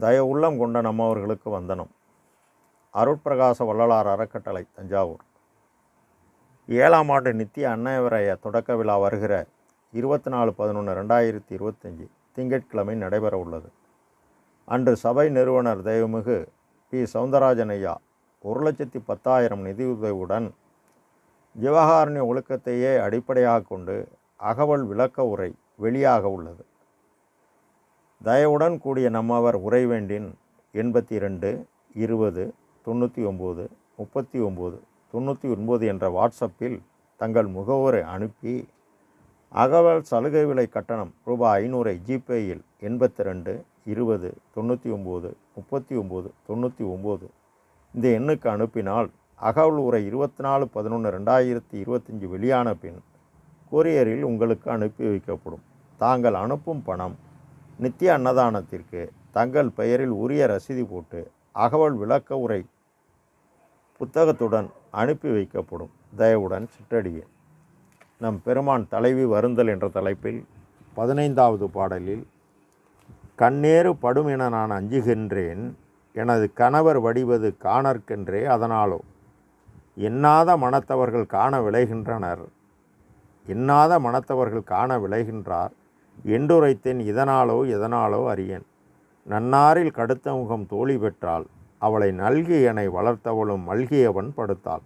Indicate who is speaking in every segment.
Speaker 1: தய உள்ளம் கொண்ட நம்மவர்களுக்கு வந்தனம். அருட்பிரகாச வள்ளலார் அறக்கட்டளை தஞ்சாவூர். ஏழாம் ஆண்டு நித்திய அன்னவரைய தொடக்க விழா வருகிற இருபத்தி நாலு பதினொன்று ரெண்டாயிரத்தி இருபத்தஞ்சி திங்கட்கிழமை நடைபெற உள்ளது. அன்று சபை நிறுவனர் தெய்வமிகு பி. சவுந்தரராஜன் ஐயா ஒரு லட்சத்தி பத்தாயிரம் நிதியுதவியுடன் ஜீவகாருண்ய ஒழுக்கத்தையே அடிப்படையாக கொண்டு அகவல் விளக்க உரை வெளியாக உள்ளது. தயவுடன் கூடிய நம்மவர் உரை வேண்டின் எண்பத்தி ரெண்டு இருபது தொண்ணூற்றி ஒம்பது முப்பத்தி ஒம்பது தொண்ணூற்றி ஒன்பது என்ற வாட்ஸ்அப்பில் தங்கள் முகவரை அனுப்பி அகவல் சலுகை விலை கட்டணம் ரூபாய் ஐநூறை ஜிபேயில் எண்பத்தி ரெண்டு இருபது தொண்ணூற்றி ஒம்பது முப்பத்தி ஒம்பது தொண்ணூற்றி ஒம்பது இந்த எண்ணுக்கு அனுப்பினால் அகவல் உரை இருபத்தி நாலு பதினொன்று ரெண்டாயிரத்தி இருபத்தஞ்சி வெளியான பின் கொரியரில் உங்களுக்கு அனுப்பி வைக்கப்படும். தாங்கள் அனுப்பும் பணம் நித்திய அன்னதானத்திற்கு தங்கள் பெயரில் உரிய ரசீது போட்டு அகவல் விளக்க உரை புத்தகத்துடன் அனுப்பி வைக்கப்படும். தயவுடன் சிற்றடியே. நம் பெருமான் தலைவி வருந்தல் என்ற தலைப்பில் பதினைந்தாவது பாடலில் கண்ணேறு படும் என நான் அஞ்சுகின்றேன் எனது கணவர் வடிவது காணற்கென்றே அதனாலோ. எண்ணாத மனத்தவர்கள் காண விளைகின்றனர். எண்ணாத மனத்தவர்கள் காண விளைகின்றார். என்றுரைத்தேன் இதனாலோ எதனாலோ அறியேன். நன்னாரில் கடுத்த முகம் தோழி பெற்றால் அவளை நல்கி எனை வளர்த்தவளும் மல்கியவன் படுத்தாள்.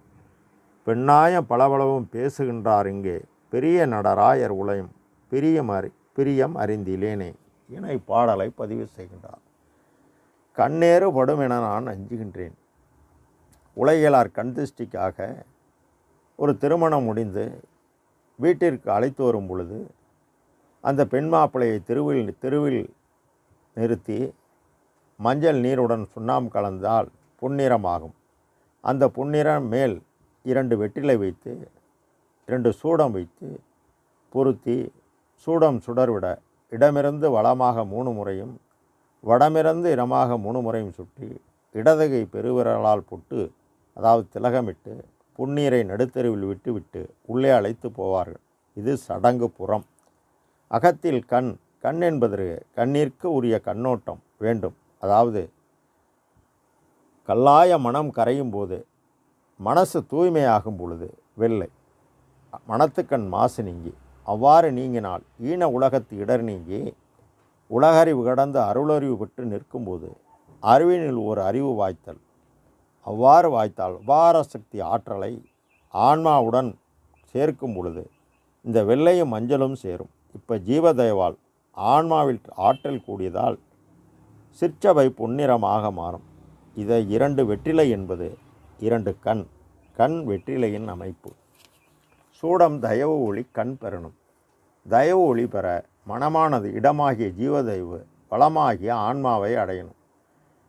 Speaker 1: பெண்ணாய பளபளவும் பேசுகின்றார் இங்கே. பெரிய நடராயர் உலயம். பிரியம் அறி பிரியம் அறிந்திலேனே. என இப்பாடலை பதிவு செய்கின்றார். கண்ணேறு படும் என நான் அஞ்சுகின்றேன். உலகியலார் கண்திஷ்டிக்காக ஒரு திருமணம் முடிந்து வீட்டிற்கு அழைத்து வரும் பொழுது அந்த பெண் மாப்பிள்ளையை தெருவில் தெருவில் நிறுத்தி மஞ்சள் நீருடன் சுண்ணாம்பு கலந்தால் புன்னிறமாகும் அந்த புன்னிறம் மேல் இரண்டு வெற்றிலை வைத்து இரண்டு சூடம் வைத்து பொருத்தி சூடம் சுடர்விட இடமிருந்து வளமாக மூணு முறையும் வடமிருந்து இடமாக மூணு முறையும் சுற்றி இடதுகை பெருவிரலால் புட்டு அதாவது திலகமிட்டு புன்னீரை நடுத்தெருவில் விட்டுவிட்டு உள்ளே அழைத்து போவார்கள். இது சடங்கு புறம். அகத்தில் கண் கண் என்பதற்கு கண்ணிற்கு உரிய கண்ணோட்டம் வேண்டும். அதாவது கல்லாய மனம் கரையும் போது மனசு தூய்மையாகும் பொழுது வெள்ளை. மனத்துக்கண் மாசு நீங்கி அவ்வாறு நீங்கினால் ஈன உலகத்து இடர் நீங்கி உலகறிவு கடந்து அருளறிவு பெற்று நிற்கும்போது அறிவினில் ஒரு அறிவு வாய்த்தல். அவ்வாறு வாய்த்தால் உபார சக்தி ஆற்றலை ஆன்மாவுடன் சேர்க்கும் பொழுது இந்த வெள்ளையும் மஞ்சளும் சேரும். இப்போ ஜீவதயவால் ஆன்மாவில் ஆற்றல் கூடியதால் சிற்சபை பொன்னிறமாக மாறும். இதை இரண்டு வெற்றிலை என்பது இரண்டு கண் கண் வெற்றிலையின் அமைப்பு. சூடம் தயவு ஒளி கண் பெறணும். தயவு ஒளி பெற மனமானது இடமாகிய ஜீவதயவு வளமாகிய ஆன்மாவை அடையணும்.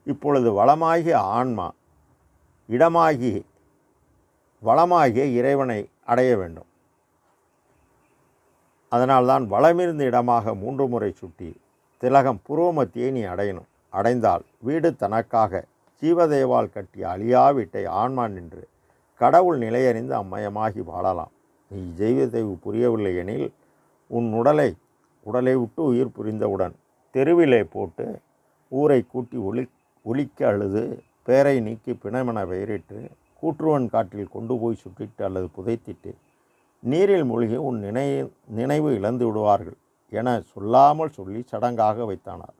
Speaker 1: இப்பொழுது வளமாகிய ஆன்மா இடமாகி வளமாகிய இறைவனை அடைய வேண்டும். அதனால்தான் வளமிருந்த இடமாக மூன்று முறை சுட்டி திலகம் புருவமத்தியை நீ அடையணும். அடைந்தால் வீடு தனக்காக ஜீவதேவால் கட்டிய அழியா வீட்டை ஆன்மா நின்று கடவுள் நிலையறிந்து அம்மயமாகி வாழலாம். நீ ஜெய்வதேவு புரியவில்லை எனில் உன் உடலை உடலை விட்டு உயிர் புரிந்தவுடன் தெருவிலே போட்டு ஊரை கூட்டி ஒளி ஒலிக்க அழுது பேரை நீக்கி பிணமென பெயரிட்டு கூற்றுவன் காட்டில் கொண்டு போய் சுட்டிட்டு அல்லது புதைத்திட்டு நீரில் மூழ்கி உன் நினை நினைவு இழந்து விடுவார்கள் என சொல்லாமல் சொல்லி சடங்காக வைத்தானார்.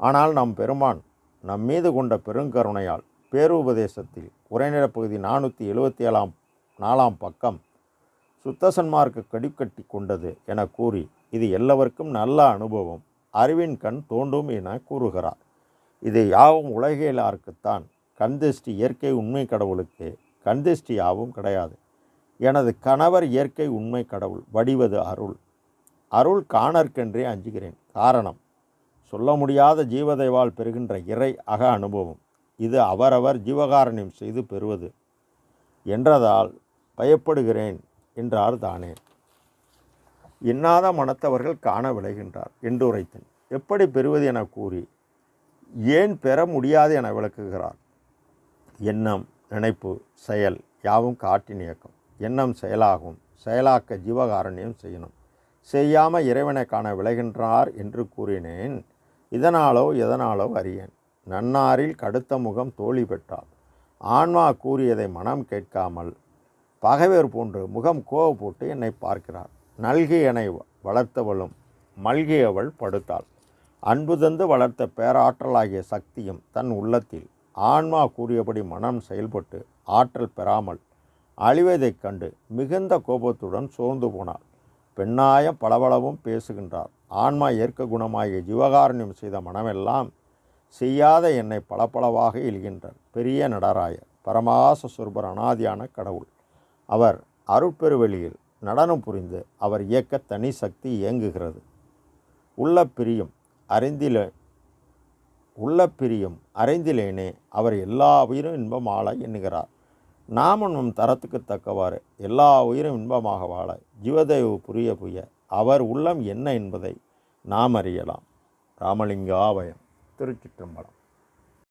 Speaker 1: ஆனால் நம் பெருமான் நம் மீது கொண்ட பெருங்கருணையால் பேருபதேசத்தில் உரைநிலைப் பகுதி நானூற்றி எழுபத்தி ஏழாம் நாலாம் பக்கம் சுத்தசன்மார்க்கு கடிக்கட்டி கொண்டது என கூறி இது எல்லவர்க்கும் நல்ல அனுபவம் அறிவின் கண் தோண்டும் என கூறுகிறார். இது யாவும் உலகியலாருக்குத்தான் கண்திஷ்டி இயற்கை உண்மை கடவுளுக்கு கண்திஷ்டி யாவும் கிடையாது. எனது கணவர் இயற்கை உண்மை கடவுள் வடிவது அருள். அருள் காணற்கென்றே அஞ்சுகிறேன். காரணம் சொல்ல முடியாத ஜீவதைவால் பெறுகின்ற இறை அக அனுபவம். இது அவரவர் ஜீவகாரணியம் செய்து பெறுவது. என்றதால் பயப்படுகிறேன் என்றார் தானே. இன்னாத மனத்தவர்கள் காண விளைகின்றார் என்றுரைத்தேன். எப்படி பெறுவது என கூறி ஏன் பெற முடியாது என விளக்குகிறார். எண்ணம் நினைப்பு செயல் யாவும் காட்டின் இயக்கம். எண்ணம் செயலாகும். செயலாக்க ஜீவகாரண்யம் செய்யணும். செய்யாமல் இறைவனை காண விளைகின்றார் என்று கூறினேன். இதனாலோ எதனாலோ அறியேன். நன்னாரில் கடுத்த முகம் தோழி பெற்றாள். ஆன்மா கூறியதை மனம் கேட்காமல் பகைவர் போன்று முகம் கோவ போட்டு என்னை பார்க்கிறார். நல்கி என்னை வளர்த்தவளும் மல்கியவள் படுத்தாள். அன்பு தந்து வளர்த்த பேராற்றலாகிய சக்தியும் தன் உள்ளத்தில் ஆன்மா கூறியபடி மனம் செயல்பட்டு ஆற்றல் பெறாமல் அழிவதைக் கண்டு மிகுந்த கோபத்துடன் சோர்ந்து போனார் பெண்ணாயம் பளபளவும் பேசுகின்றார். ஆன்மா ஏற்க குணமாகிய ஜீவகாரண்யம் செய்த மனமெல்லாம் செய்யாத என்னை பளபளவாக இல்கின்றார் பெரிய நடராயர் பரமாச சொர்பர் அனாதியான கடவுள். அவர் அருட்பெருவெளியில் நடனம் புரிந்து அவர் இயக்க தனி சக்தி இயங்குகிறது. உள்ள பிரியும் அறிந்தில உள்ள பிரியும் அறிந்திலேனே அவர் எல்லா உயிரும் இன்பம் எண்ணுகிறார். நாமும் நம் தரத்துக்கு தக்கவாறு எல்லா உயிரும் இன்பமாக வாழ ஜீவதேவு புரிய புரிய அவர் உள்ளம் என்ன என்பதை நாம் அறியலாம். ராமலிங்காபயம் திருச்சிற்றம்பலம்.